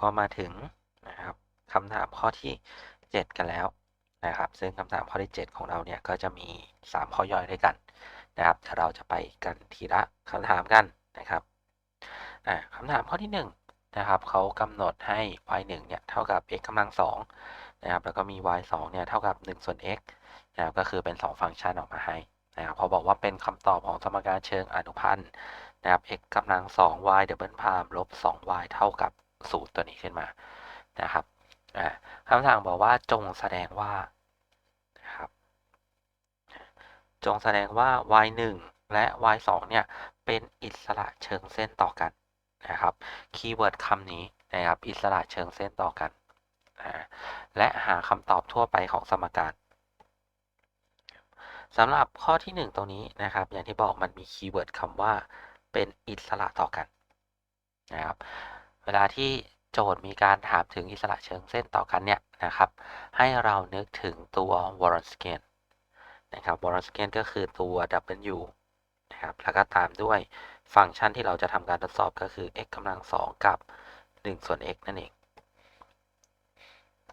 ก็มาถึงนะครับคำถามข้อที่ 7 กันแล้วนะครับ ซึ่งคำถามข้อที่ 7 ของเราเนี่ยก็จะมี 3 ข้อย่อยด้วยกันนะครับเดี๋ยวเราจะไปกันทีละคำถามกันนะครับคำถามข้อที่ 1 นะครับเขากำหนดให้ y 1เนี่ยเท่ากับ x กำลัง2นะครับแล้วก็มี y 2เนี่ยเท่ากับ1ส่วน x นะครับก็คือเป็น 2 ฟังก์ชันออกมาให้นะครับพอบอกว่าเป็นคำตอบของสมการเชิงอนุพันธ์นะครับ x กำลัง2 y ดับเบิลพามลบ 2y เท่ากับ 0ตัวนี้ขึ้นมานะครับคำสั่งบอกว่าจงแสดงว่านะครับจงแสดงว่า y 1และ y 2เนี่ย เป็นอิสระเชิงเส้นต่อกันนะครับ คีย์เวิร์ดคำนี้นะครับ อิสระเชิงเส้นต่อกัน และหาคำตอบทั่วไปของสมการสำหรับข้อที่ 1 ตรงนี้นะครับ อย่างที่บอกมันมีคีย์เวิร์ดคำว่าเป็นอิสระต่อกันนะครับ เวลาที่โจทย์มีการถามถึงอิสระเชิงเส้นต่อกันเนี่ยนะครับ ให้เรานึกถึงตัววอร์ n สเกนนะครับวอร์ n สเกนก็คือตัว w นะครับ แล้วก็ตามด้วยฟังก์ชันที่เราจะทำการทดสอบก็คือ x กำลัง2กับ 1 ส่วน x นั่นเอง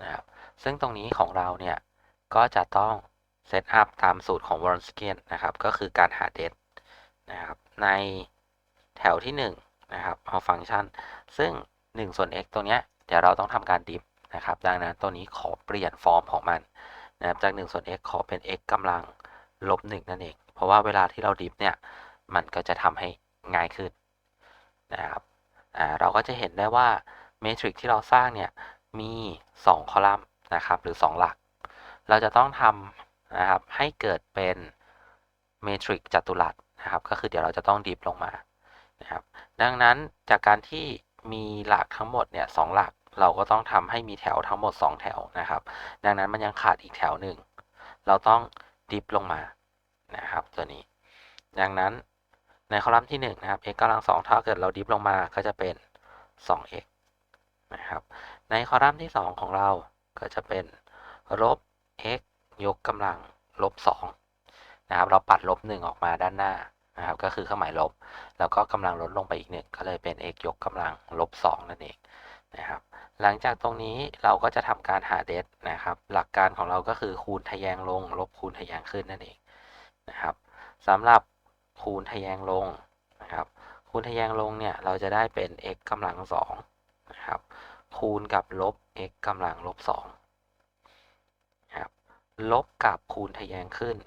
นะครับ ซึ่งตรงนี้ของเราเนี่ย ก็จะต้องเซตอัพตามสูตรของวอร์ n สเกนนะครับ ก็คือการหาเดทนะครับ ในแถวที่ 1 นะครับ เอาฟังก์ชัน ซึ่ง 1ส่วน x ตัวเนี้ยเดี๋ยวเราต้องทำการดิฟนะครับ ดังนั้นตัวนี้ขอเปลี่ยนฟอร์มของมันนะครับจาก1ส่วน x ขอเป็น x กำลังลบ1นั่นเอง เพราะว่าเวลาที่เราดิฟเนี่ยมันก็จะทำให้ง่ายขึ้นนะครับเราก็จะเห็นได้ว่าเมทริกที่เราสร้างเนี่ยมี 2 คอลัมน์นะครับหรือ 2 หลัก เราจะต้องทำนะครับให้เกิดเป็นเมทริกจัตุรัสนะครับก็คือเดี๋ยวเราจะต้องดิฟลงมานะครับดังนั้นจากการที่ มีหลักทั้งหมดเนี่ยสหลักเราก็ต้องทำให้มีแถวทั้งหมด 2 แถวนะครับ ดังนั้นมันยังขาดอีกแถวหนึ่ง เราต้องดิฟลงมานะครับตัวนี้ ดังนั้นในคอลัมน์ที่ 1 นะครับ x กำลัง2ถ้าเกิดเราดิฟลงมาก็จะเป็น 2x นะครับ ในคอลัมน์ที่ 2 ของเราก็จะเป็นลบ x ยกกำลังลบ2นะครับ เราปัดลบ 1 ออกมาด้านหน้า นะครับก็คือเครื่องหมายลบ แล้วก็กำลังลดลงไปอีกหนึ่งก็เลยเป็น x ยกกำลังลบ2นั่นเองนะครับหลังจากตรงนี้เราก็จะทำการหาเดฟนะครับหลักการของเราก็คือคูณทะแยงลง ลบคูณทะแยงขึ้นนั่นเองนะครับสำหรับคูณทะแยงลงนะครับคูณทะแยงลงเนี่ยเราจะได้เป็น x กำลัง2นะครับคูณกับลบ x กำลังลบ2ครับลบกับคูณทะแยงขึ้น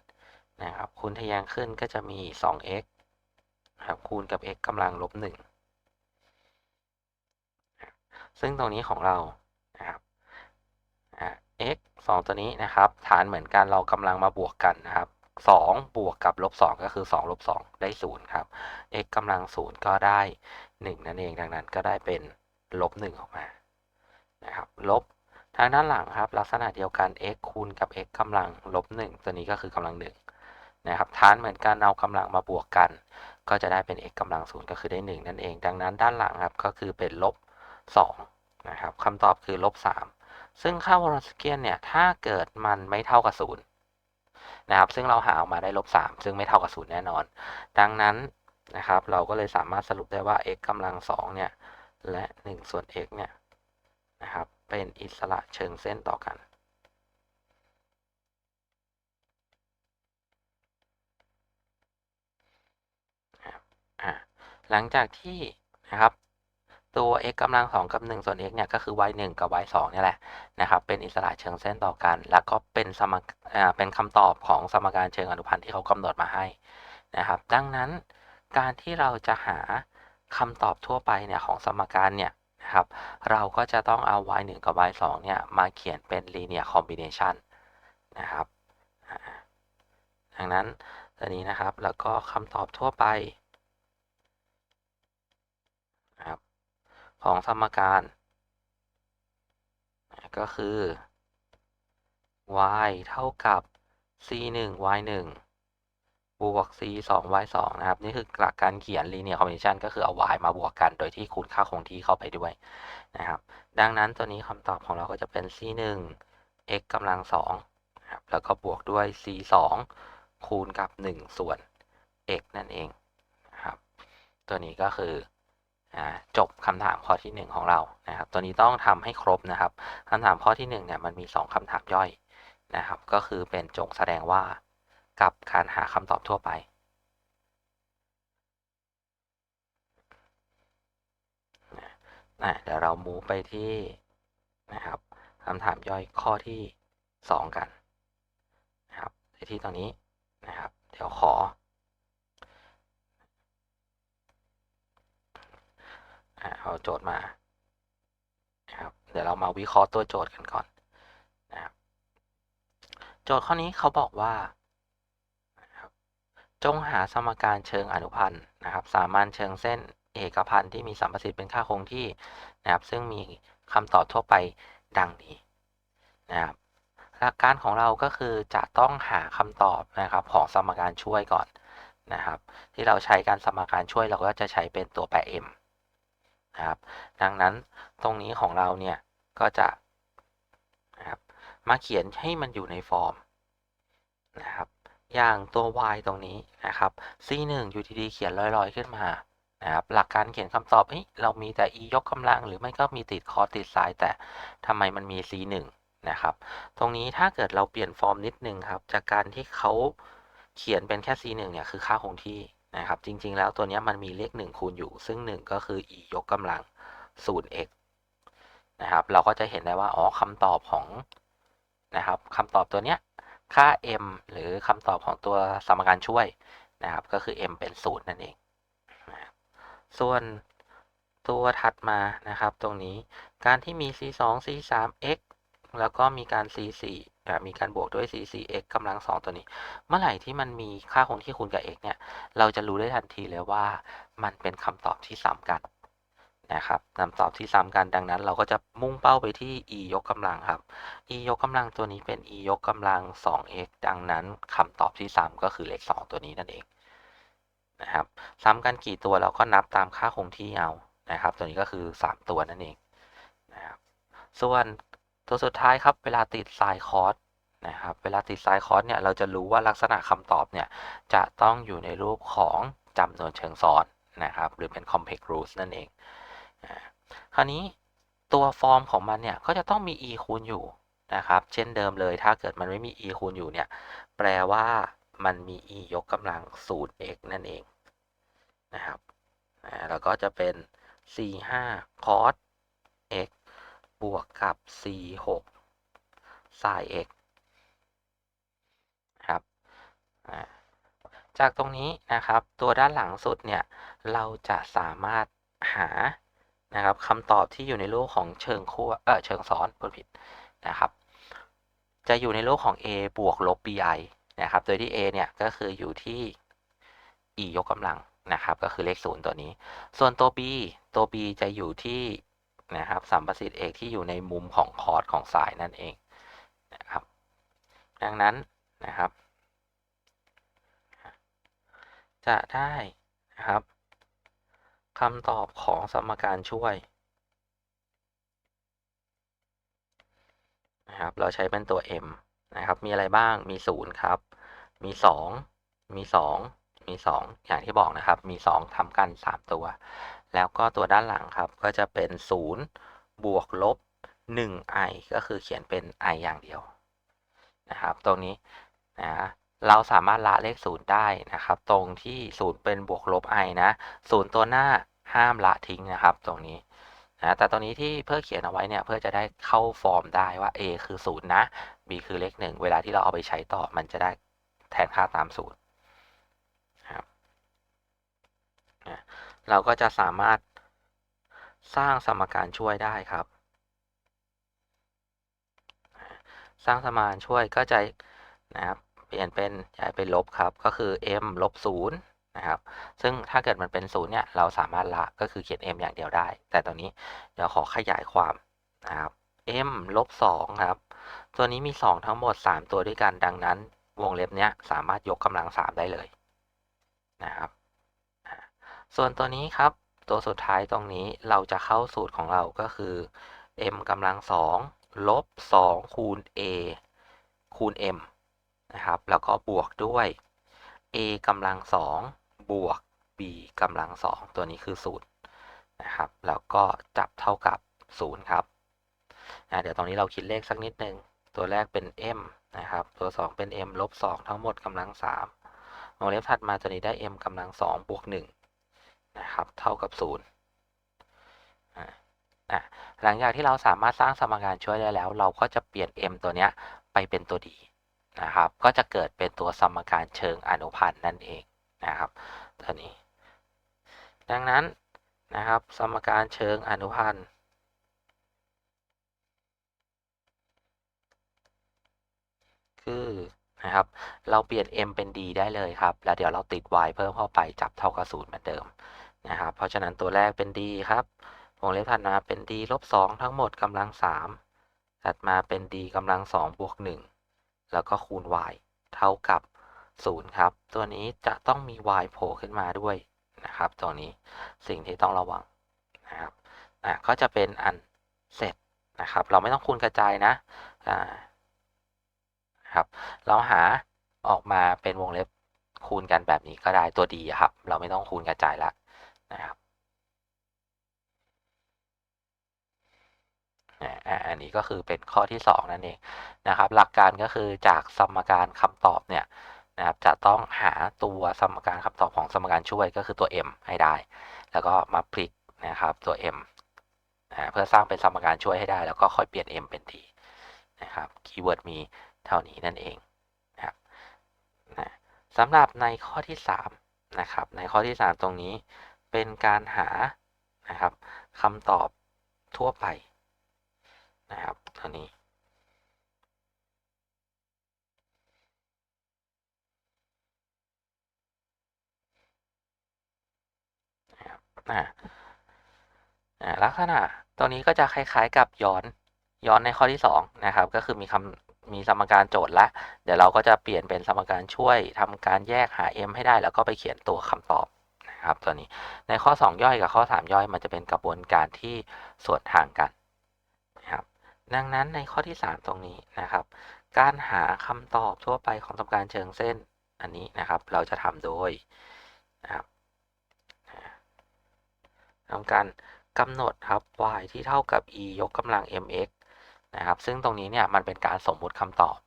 นะครับคูณทะแยงขึ้นก็จะมี 2x นะครับคูณกับ x กำลังลบ1ซึ่งตรงนี้ของเรานะครับ x 2 ตัวนี้นะครับ ฐานเหมือนกันเรากำลังมาบวกกันนะครับ2บวกกับลบ2ก็คือ2ลบ2ได้0ครับ x กำลัง0ก็ได้ 1 นั่นเองดังนั้นก็ได้เป็นลบ1ออกมานะครับลบทางด้านหลังครับ ลักษณะเดียวกัน x คูณกับ x กำลังลบ1ตัวนี้ก็คือกำลัง1 นะครับฐานเหมือนกันเอากำลังมาบวกกัน ก็จะได้เป็น x กำลัง0ก็คือได้ 1 นั่นเอง ดังนั้นด้านหลังครับก็คือเป็นลบ2นะครับคำตอบคือลบ3ซึ่งค่าวอลสเกียนเนี่ยถ้าเกิดมันไม่เท่ากับ0นะครับซึ่งเราหาออกมาได้ลบ3ซึ่งไม่เท่ากับ0แน่นอน ดังนั้นนะครับเราก็เลยสามารถสรุปได้ว่า x กำลัง2เนี่ยและ 1 ส่วน x เนี่ยนะครับเป็นอิสระเชิงเส้นต่อกัน หลังจากที่นะครับตัว x กำลัง2กับ 1 ส่วน x เนี่ยก็คือ y 1กับ y 2นี่แหละนะครับเป็นอิสระเชิงเส้นต่อกัน แล้วก็เป็นสมอ่าเป็นคำตอบของสมการเชิงอนุพันธ์ที่เขากำหนดมาให้นะครับดังนั้นการที่เราจะหาคำตอบทั่วไปเนี่ยของสมการเนี่ยนะครับเราก็จะต้องเอา y 1กับ y 2เนี่ยมาเขียนเป็น linear combination นะครับดังนั้นตัวนี้นะครับแล้วก็คำตอบทั่วไป ของสมการ ก็คือ y เท่ากับ c 1 y 1บวก c 2 y 2นะครับ นี่คือหลักการเขียน linear combination ก็คือเอา y มาบวกกัน โดยที่คูณค่าคงที่เข้าไปด้วยนะครับ ดังนั้นตัวนี้คำตอบของเราก็จะเป็น c 1 x กำลัง2นะครับ แล้วก็บวกด้วย c 2คูณกับ 1 ส่วน x นั่นเองนะครับ ตัวนี้ก็คือ จบคำถามข้อที่ 1 ของเรานะครับ ตัวนี้ต้องทำให้ครบนะครับคำถามข้อที่1เนี่ยมันมี 2คำถามย่อยนะครับ ก็คือเป็นจงแสดงว่ากับการหาคำตอบทั่วไปนะเดี๋ยวเรามูไปที่นะครับคำถามย่อยข้อที่ 2 กันนะครับที่ตรงนี้นะครับ เดี๋ยวขอ เอาโจทย์มาครับเดี๋ยวเรามาวิเคราะห์ตัวโจทย์กันก่อนนะครับโจทย์ข้อนี้เขาบอกว่า จงหาสมการเชิงอนุพันธ์นะครับ สามัญเชิงเส้นเอกพันธ์ที่มีสัมประสิทธิ์เป็นค่าคงที่นะครับ ซึ่งมีคำตอบทั่วไปดังนี้นะครับหลักการของเราก็คือจะต้องหาคำตอบนะครับของสมการช่วยก่อนนะครับ ที่เราใช้การสมการช่วยเราก็จะใช้เป็นตัวแปร m นะครับดังนั้นตรงนี้ของเราเนี่ยก็จะนะครับมาเขียนให้มันอยู่ในฟอร์มนะครับอย่างตัว y ตรงนี้นะครับ c1 อยู่ดีๆเขียนลอยๆ ขึ้นมานะครับหลักการเขียนคำตอบเฮ้ยเรามีแต่ e ยกกำลัง หรือไม่ก็มีติดคอติดสาย แต่ทำไมมันมี c1 นะครับ ตรงนี้ถ้าเกิดเราเปลี่ยนฟอร์มนิดนึงครับ จากการที่เขาเขียนเป็นแค่ c1 เนี่ยคือค่าคงที่ นะครับ จริง ๆ แล้วตัวนี้มันมีเลข 1 คูณอยู่ ซึ่ง 1 ก็คือ e ยกกำลัง 0x นะครับ เราก็จะเห็นได้ว่า อ๋อคำตอบของนะครับคำตอบตัวเนี้ย ค่า m หรือคำตอบของตัวสมการช่วยนะครับ ก็คือ m เป็น 0 นั่นเองนะส่วนตัวถัดมานะครับ ตรงนี้ การที่มี c 2 c 3 x แล้วก็มีการ c 4 มีการบวกด้วย c 4 x กำลัง 2 ตัวนี้ เมื่อไหร่ที่มันมีค่าคงที่คูณกับ x เนี่ย เราจะรู้ได้ทันทีเลยว่ามันเป็นคำตอบที่ซ้ำกันนะครับคำตอบที่ซ้ำกันดังนั้น เราก็จะมุ่งเป้าไปที่ e ยกกำลังครับ e ยกกำลังตัวนี้เป็น e ยกกำลัง 2x ดังนั้นคำตอบที่ซ้ำก็คือเลข 2 ตัวนี้นั่นเองนะครับซ้ำกันกี่ตัวเราก็นับตามค่าคงที่เอานะครับ ตัวนี้ก็คือ 3 ตัวนั่นเองนะครับส่วน ตัวสุดท้ายครับเวลาติดไซน์คอร์สนะครับเวลาติดไซน์คอร์สเนี่ยเราจะรู้ว่าลักษณะคำตอบเนี่ยจะต้องอยู่ในรูปของจำนวนเชิงซ้อนนะครับหรือเป็น complex roots นั่นเอง คราวนี้ตัวฟอร์มของมันเนี่ยก็จะต้องมี e คูณอยู่นะครับเช่นเดิมเลยถ้าเกิดมันไม่มี e คูณอยู่เนี่ยแปลว่ามันมี e ยกกำลัง 0x นั่นเองนะครับแล้วก็จะเป็น c5 cos x บวกกับ c6 sin x ครับ จากตรงนี้นะครับ ตัวด้านหลังสุดเนี่ย เราจะสามารถหานะครับคำตอบที่อยู่ในรูปของเชิงขั้วเออเชิงซ้อนพูดผิดนะครับ จะอยู่ในรูปของ a บวกลบ bi นะครับ โดยที่ a เนี่ยก็คืออยู่ที่ e ยกกำลังนะครับ ก็คือเลข0ตัวนี้ ส่วนตัว b ตัว b จะอยู่ที่ นะครับสัมประสิทธิ์เอกที่อยู่ในมุมของคอร์สของสายนั่นเองนะครับ ดังนั้นนะครับ จะได้นะครับคำตอบของสมการช่วยนะครับ เราใช้เป็นตัว m นะครับ มีอะไรบ้าง มี 0 ครับ มี 2 มี 2 มี 2 อย่างที่บอกนะครับ มี 2ทำกัน 3 ตัว แล้วก็ตัวด้านหลังครับก็จะเป็น 0 บวกลบ 1i ก็คือเขียนเป็น i อย่างเดียวนะครับ ตรงนี้นะเราสามารถละเลข 0 ได้นะครับ ตรงที่ 0 เป็นบวกลบ i นะ0ตัวหน้าห้ามละทิ้งนะครับ ตรงนี้นะแต่ตรงนี้ที่เพื่อเขียนเอาไว้เนี่ยเพื่อจะได้เข้าฟอร์มได้ว่า a คือ 0 นะ b คือเลข 1 เวลาที่เราเอาไปใช้ต่อมันจะได้แทนค่าตามสูตรครับ เราก็จะสามารถสร้างสมการช่วยได้ครับ สร้างสมการช่วยก็จะนะครับเปลี่ยนเป็นย้ายไปลบครับ ก็คือ m ลบ0นะครับ ซึ่งถ้าเกิดมันเป็น0เนี่ย เราสามารถละก็คือเขียน m อย่างเดียวได้ แต่ตอนนี้เดี๋ยวขอขยายความนะครับ m ลบ2ครับ ตัวนี้มี 2 ทั้งหมด 3 ตัวด้วยกัน ดังนั้น วงเล็บเนี้ยสามารถยกกำลัง 3 ได้เลยนะครับ ส่วนตัวนี้ครับ ตัวสุดท้ายตรงนี้เราจะเข้าสูตรของเราก็คือ m กำลัง2ลบ2คูณ a คูณ m นะครับ แล้วก็บวกด้วย a กำลังสองบวก b กำลังสองตัวนี้คือสูตรนะครับ แล้วก็จับเท่ากับ 0 ครับอะเดี๋ยวตรงนี้เราคิดเลขสักนิดนึง ตัวแรกเป็น m นะครับ ตัว 2 เป็น m ลบ2ทั้งหมดกำลัง3วงเล็บถัดมาตัวนี้ได้ m กำลัง2บวก1 นะครับ เท่ากับ0อะอะหลังจากที่เราสามารถสร้างสมการช่วยได้แล้ว เราก็จะเปลี่ยน m ตัวเนี้ยไปเป็นตัวดีนะครับ ก็จะเกิดเป็นตัวสมการเชิงอนุพันธ์นั่นเองนะครับตัวนี้ ดังนั้นนะครับ สมการเชิงอนุพันธ์คือนะครับ เราเปลี่ยน m เป็น d ได้เลยครับ แล้วเดี๋ยวเราติด y เพิ่มเข้าไปจับเท่ากับ0เหมือนเดิม นะครับ เพราะฉะนั้นตัวแรกเป็น d ครับวงเล็บถัดมาเป็น d ลบ2ทั้งหมดกำลัง 3 ถัดมาเป็น d กำลัง2บวก1แล้วก็คูณ y เท่ากับ 0 ครับ ตัวนี้จะต้องมี y โผล่ขึ้นมาด้วยนะครับ ตัวนี้สิ่งที่ต้องระวังนะครับอะก็จะเป็นอันเสร็จนะครับ เราไม่ต้องคูณกระจายนะอ่าครับ เราหาออกมาเป็นวงเล็บคูณกันแบบนี้ก็ได้ตัวดีครับ เราไม่ต้องคูณกระจายล้ว นะครับอันนี้ก็คือเป็นข้อที่ 2 นั่นเองนะครับ หลักการก็คือจากสมการคำตอบเนี่ยนะครับจะต้องหาตัวสมการคำตอบของสมการช่วยก็คือตัว m ให้ได้ แล้วก็มาพลิกนะครับตัว m นะเพื่อสร้างเป็นสมการช่วยให้ได้ แล้วก็ค่อยเปลี่ยน m เป็น t นะครับคีย์เวิร์ดมีเท่านี้นั่นเองนะครับนะสำหรับในข้อที่3นะครับในข้อที่ 3 ตรงนี้ เป็นการหานะครับคำตอบทั่วไปนะครับตัวนี้ ลักษณะตัวนี้ก็จะคล้ายๆกับย้อนย้อนในข้อที่2นะครับ ก็คือมีคำมีสมการโจทย์ละ เดี๋ยวเราก็จะเปลี่ยนเป็นสมการช่วยทำการแยกหา m ให้ได้ แล้วก็ไปเขียนตัวคำตอบ ครับตัวนี้ในข้อ 2 ย่อยกับข้อ 3 ย่อยมันจะเป็นกระบวนการที่สวนทางกันนะครับดังนั้นในข้อที่ 3 ตรงนี้นะครับ การหาคำตอบทั่วไปของสมการเชิงเส้นอันนี้นะครับ เราจะทำโดยนะครับทำการกำหนดครับ y ที่เท่ากับ e ยกกำลัง mx นะครับ ซึ่งตรงนี้เนี่ยมันเป็นการสมมุติคำตอบ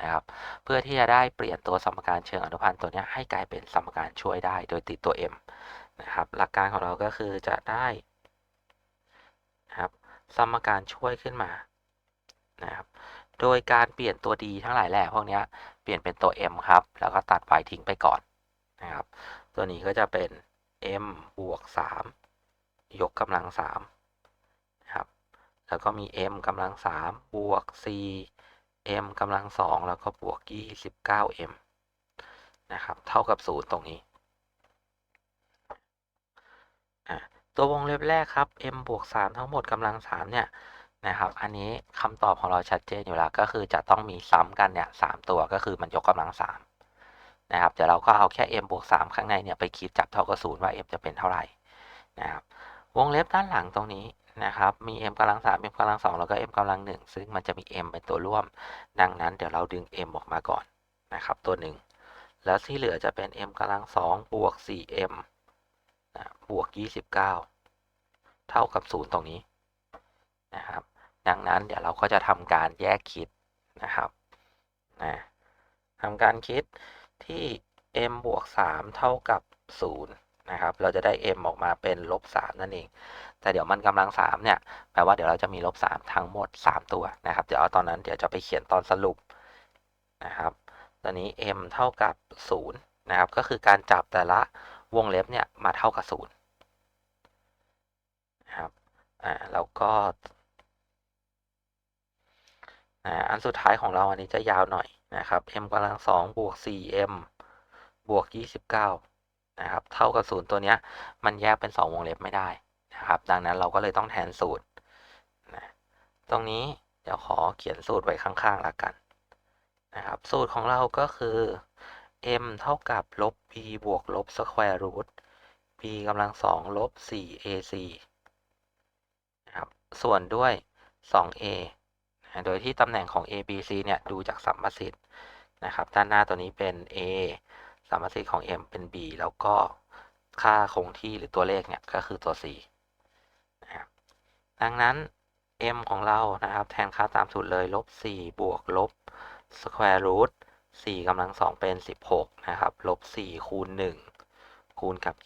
นะครับ เพื่อที่จะได้เปลี่ยนตัวสมการเชิงอนุพันธ์ตัวนี้ให้กลายเป็นสมการช่วยได้โดยติดตัว m นะครับ หลักการของเราก็คือจะได้นะครับสมการช่วยขึ้นมานะครับ โดยการเปลี่ยนตัว d ทั้งหลายแหล่พวกนี้เปลี่ยนเป็นตัว m ครับ แล้วก็ตัด y ทิ้งไปก่อนนะครับ ตัวนี้ก็จะเป็น m บวก 3 ยกกำลัง3นะครับ แล้วก็มี m กำลัง3บวก c m กำลัง2แล้วก็บวก 29m นะครับ เท่ากับ 0 ตรงนี้ ตัววงเล็บแรกครับ m บวก3ทั้งหมดกำลัง3เนี่ยนะครับ อันนี้คำตอบของเราชัดเจนอยู่แล้วก็คือจะต้องมีซ้ำกันเนี่ยสตัวก็คือมันยกกำลัง3นะครับเดี๋ยวเราก็เอาแค่ m บวก3ข้างในเนี่ยไปคิดจับเท่ากับ0ว่า m จะเป็นเท่าไหร่นะครับวงเล็บด้านหลังตรงนี้นะครับ มี m กำลัง 3 m กำลัง 2 แล้วก็ m กำลัง 1 ซึ่งมันจะมี m เป็นตัวร่วม ดังนั้นเดี๋ยวเราดึง m ออกมาก่อนนะครับ ตัวหนึ่ง แล้วที่เหลือจะเป็น m กำลัง 2 บวก 4m บวก 29 เท่ากับ 0 ตรงนี้นะครับ ดังนั้นเดี๋ยวเราก็จะทำการแยกคิดนะครับนะทำการคิดที่ m บวก 3 เท่ากับ 0 นะครับ เราจะได้ m ออกมาเป็นลบ 3 นั่นเอง แต่เดี๋ยวมันกำลัง 3 เนี่ย แปลว่าเดี๋ยวเราจะมีลบ 3 ทั้งหมด 3 ตัวนะครับ เดี๋ยวเอาตอนนั้นเดี๋ยวจะไปเขียนตอนสรุปนะครับ ตอนนี้ m เท่ากับ 0 นะครับ ก็คือการจับแต่ละ วงเล็บเนี่ยมาเท่ากับ0นะครับอ่าแล้วก็อ่าอันสุดท้ายของเราอันนี้จะยาวหน่อยนะครับ m กำลัง2บวก 4m บวก 29 นะครับ เท่ากับ0ตัวเนี้ย มันแยกเป็น 2 วงเล็บไม่ได้นะครับ ดังนั้นเราก็เลยต้องแทนสูตรนะตรงนี้เดี๋ยวขอเขียนสูตรไว้ข้างๆละกันนะครับ สูตรของเราก็คือ m เท่ากับลบ b บวกลบสแควร์รูท b กำลัง2ลบ 4ac นะครับส่วนด้วย 2a นะโดยที่ตำแหน่งของ a b c เนี่ย ดูจากสัมประสิทธิ์นะครับ ด้านหน้าตัวนี้เป็น a สัมประสิทธิ์ของ m เป็น b แล้วก็ค่าคงที่หรือตัวเลขเนี่ย ก็คือตัว c ดังนั้น m ของเรานะครับ แทนค่าตามสูตรเลยลบ 4 บวกลบ square root 4กำลังสองเป็น16นะครับ ลบ4คูณ1คูณกับ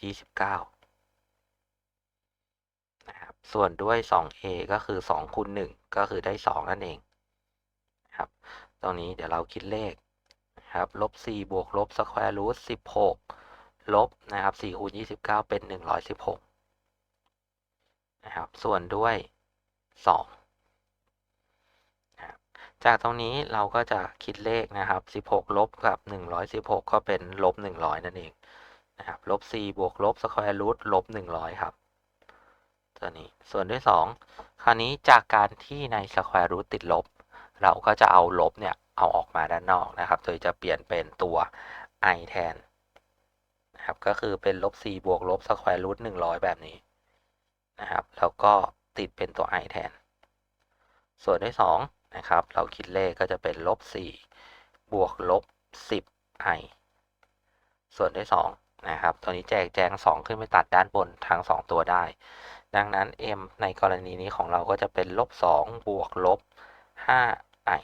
29นะครับส่วนด้วย 2a ก็คือ2คูณ1ก็คือได้2นั่นเองนะครับ ตรงนี้เดี๋ยวเราคิดเลขนะครับลบ4บวกลบ square root 16ลบนะครับ4คูณ29เป็น116นะครับ ส่วนด้วย2 จากตรงนี้เราก็จะคิดเลขนะครับ 16 ลบกับ 116 ก็เป็นลบ 100 นั่นเองนะครับ ลบ 4 บวกลบสแควร์รูทลบ 100 ครับ ตัวนี้ ส่วนด้วย 2 คราวนี้จากการที่ในสแควร์รูทติดลบ เราก็จะเอาลบเนี่ย เอาออกมาด้านนอกนะครับ โดยจะเปลี่ยนเป็นตัว i แทนนะครับ ก็คือเป็นลบ 4 บวกลบสแควร์รูท100 แบบนี้นะครับ แล้วก็ติดเป็นตัว i แทน ส่วนด้วย 2 นะครับ เราคิดเลขก็จะเป็นลบ4บวกลบ 10 i ส่วนด้วย2นะครับตัวนี้แจกแจง 2 ขึ้นไปตัดด้านบนทั้ง 2 ตัวได้ ดังนั้น m ในกรณีนี้ของเราก็จะเป็นลบ2บวกลบ 5 i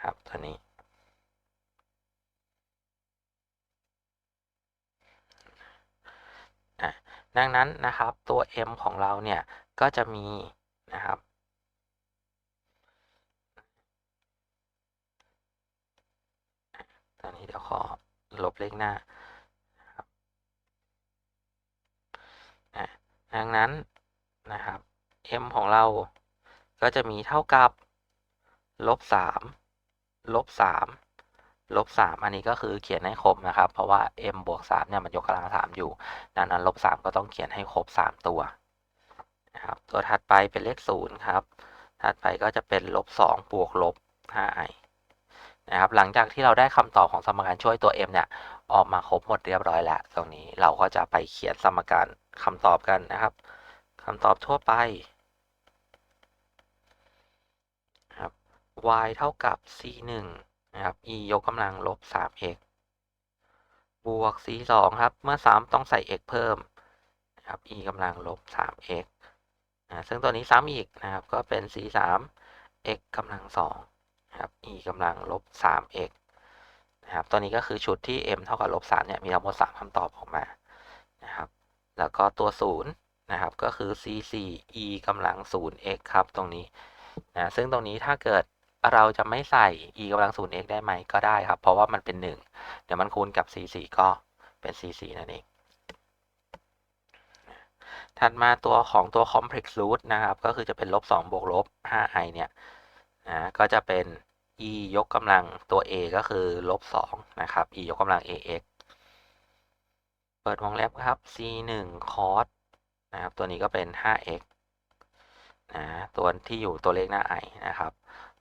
ครับตัวนี้ดังนั้นนะครับตัว m ของเราเนี่ยก็จะมีนะครับตอนนี้เดี๋ยวขอลบเลขหน้าครับดังนั้นนะครับ m ของเราก็จะมีเท่ากับลบสามลบสามลบสามอันนี้ก็คือเขียนให้ครบนะครับ เพราะว่า m บวกสามเนี่ยมันยกกำลังสามอยู่ ดังนั้นลบสามก็ต้องเขียนให้ครบสามตัวนะครับตัวถัดไปเป็นเลขศูนย์ครับ ถัดไปก็จะเป็นลบสองบวกลบห้า i นะครับหลังจากที่เราได้คำตอบของสมการช่วยตัว m เนี่ยออกมาครบหมดเรียบร้อยแล้ว ตรงนี้เราก็จะไปเขียนสมการคำตอบกันนะครับคำตอบทั่วไปครับ y เท่ากับ c 1นะครับ e ยกกำลังลบ 3x บวก c 2ครับ เมื่อ 3 ต้องใส่ x เพิ่มนะครับ e กำลังลบ 3x นะซึ่งตัวนี้ซ้ำอีกนะครับ ก็เป็น c 3 x กำลัง2 ครับ e กำลังลบ 3x นะครับตัวนี้ก็คือชุดที่ m เท่ากับลบ3เนี่ยมีทั้งหมด3คำตอบออกมานะครับ แล้วก็ตัว 0 นะครับ ก็คือ c 4 e กำลัง 0x ครับตรงนี้นะซึ่งตรงนี้ถ้าเกิดเราจะไม่ใส่ e กำลัง 0x ได้ไหมก็ได้ครับ เพราะว่ามันเป็น 1 เดี๋ยวมันคูณกับ c 4ก็เป็น c 4นั่นเองถัดมาตัวของตัว complex root นะครับ ก็คือจะเป็นลบ2บวกลบ 5i เนี่ย นะก็จะเป็น e ยกกำลังตัว a ก็คือลบ2นะครับ e ยกกำลัง ax เปิดวงเล็บครับ c 1 cos นะครับ ตัวนี้ก็เป็น 5x นะตัวที่อยู่ตัวเลขหน้า i นะครับ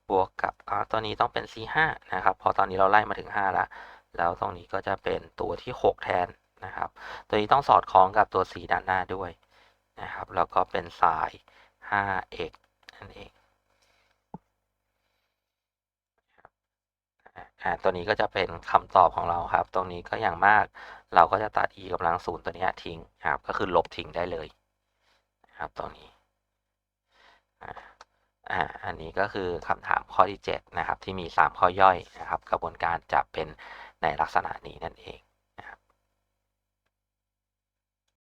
บวกกับตัวนี้ต้องเป็น c 5นะครับ พอตอนนี้เราไล่มาถึง 5 แล้ว แล้วตรงนี้ก็จะเป็นตัวที่ 6 แทนนะครับ ตัวนี้ต้องสอดคล้องกับตัว c ด้านหน้าด้วยนะครับ แล้วก็เป็น sin 5x นั่นเอง อ่าตัวนี้ก็จะเป็นคำตอบของเราครับ ตรงนี้ก็อย่างมากเราก็จะตัด e กำลังศูนย์ตัวนี้ทิ้งครับ ก็คือลบทิ้งได้เลยครับตรงนี้อ่าอันนี้ก็คือคำถามข้อที่ 7 นะครับ ที่มี 3 ข้อย่อยนะครับ กระบวนการจะเป็นในลักษณะนี้นั่นเอง